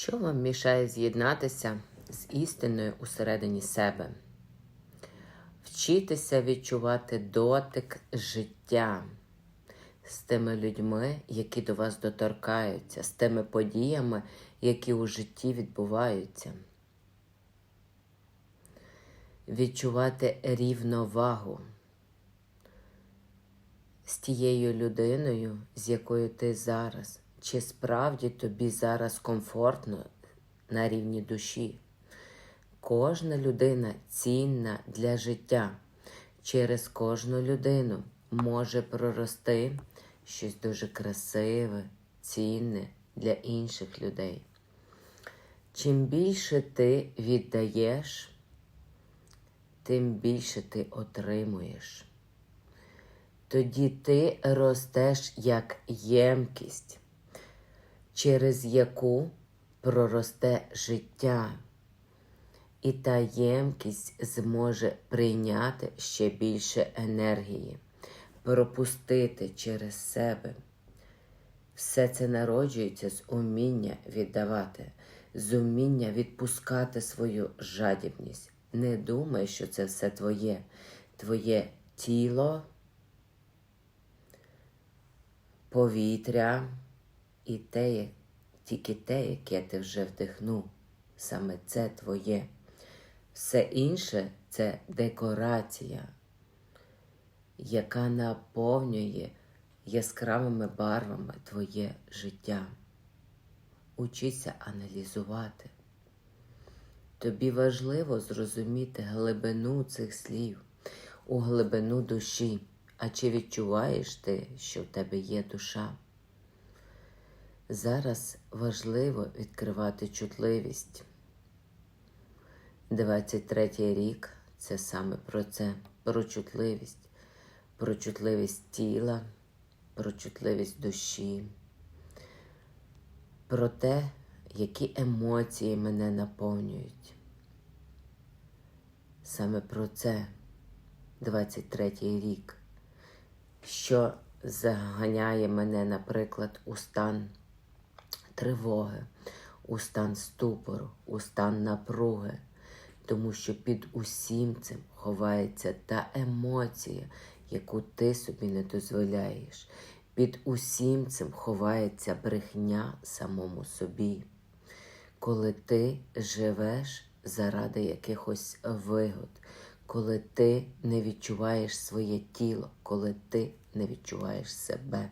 Що вам мішає з'єднатися з істиною усередині себе? Вчитися відчувати дотик життя з тими людьми, які до вас доторкаються, з тими подіями, які у житті відбуваються. Відчувати рівновагу з тією людиною, з якою ти зараз, чи справді тобі зараз комфортно на рівні душі. Кожна людина цінна для життя. Через кожну людину може прорости щось дуже красиве, цінне для інших людей. Чим більше ти віддаєш, тим більше ти отримуєш. Тоді ти ростеш як ємкість, через яку проросте життя. І та ємкість зможе прийняти ще більше енергії, пропустити через себе. Все це народжується з уміння віддавати, з уміння відпускати свою жадібність. Не думай, що це все твоє, твоє тіло, повітря і те, тільки те, яке ти вже вдихнув. Саме це твоє. Все інше це декорація, яка наповнює яскравими барвами твоє життя. Учися аналізувати. Тобі важливо зрозуміти глибину цих слів, у глибину душі. А чи відчуваєш ти, що в тебе є душа? Зараз важливо відкривати чутливість. 23 рік це саме про це, про чутливість, про чутливість тіла, про чутливість душі, про те, які емоції мене наповнюють. Саме про це 23 рік, що заганяє мене, наприклад, у стан тривоги, у стан ступору, у стан напруги тому що під усім цим ховається та емоція, яку ти собі не дозволяєш. Під усім цим ховається брехня самому собі. Коли ти живеш заради якихось вигод, коли ти не відчуваєш своє тіло, коли ти не відчуваєш себе.